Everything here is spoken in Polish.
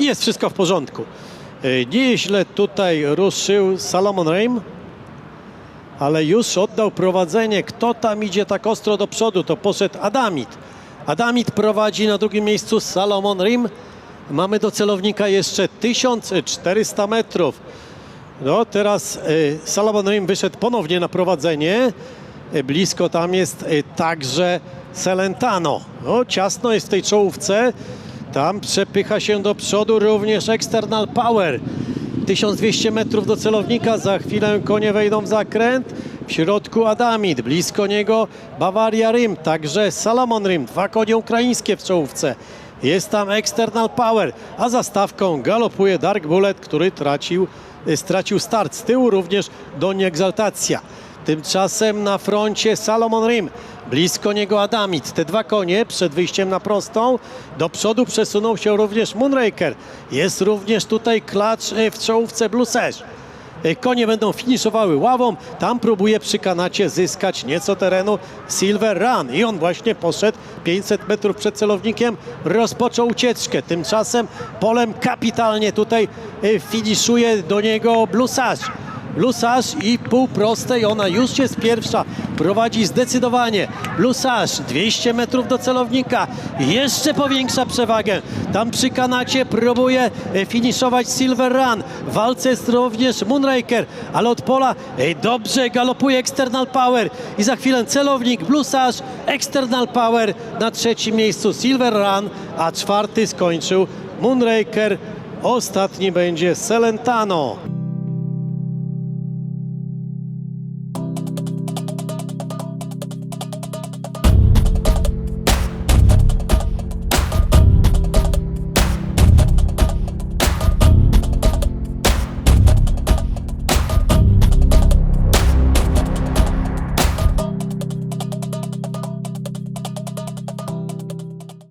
i jest wszystko w porządku. E, Nieźle tutaj ruszył Salomon Reim, ale już oddał prowadzenie. Kto tam idzie tak ostro do przodu? To poszedł Adamit. Adamit prowadzi na drugim miejscu Salomon Rim. Mamy do celownika jeszcze 1400 metrów. No teraz y, Salomon Rim wyszedł ponownie na prowadzenie. Y, blisko tam jest y, także Celentano. No, ciasno jest w tej czołówce. Tam przepycha się do przodu również External Power. 1200 metrów do celownika, za chwilę konie wejdą w zakręt. W środku Adamit, blisko niego Bawaria Rim, także Salomon Rim, dwa konie ukraińskie w czołówce. Jest tam External Power, a za stawką galopuje Dark Bullet, który tracił, y, stracił start. Z tyłu również Doni Egzaltacja. Tymczasem na froncie Salomon Rim, blisko niego Adamit. Te dwa konie przed wyjściem na prostą. Do przodu przesunął się również Moonraker. Jest również tutaj klacz e, w czołówce Blue Sash. E, Konie będą finiszowały ławą. Tam próbuje przy kanacie zyskać nieco terenu Silver Run. I on właśnie poszedł 500 metrów przed celownikiem. Rozpoczął ucieczkę. Tymczasem polem kapitalnie tutaj e, finiszuje do niego Blue Sash. Lusarz i pół prostej, ona już jest pierwsza, prowadzi zdecydowanie. Lusarz 200 metrów do celownika, jeszcze powiększa przewagę. Tam przy kanacie próbuje e, finiszować Silver Run. W walce jest również Moonraker, ale od pola e, dobrze galopuje External Power. I za chwilę celownik Blusarz, External Power na trzecim miejscu Silver Run, a czwarty skończył Moonraker. Ostatni będzie Celentano.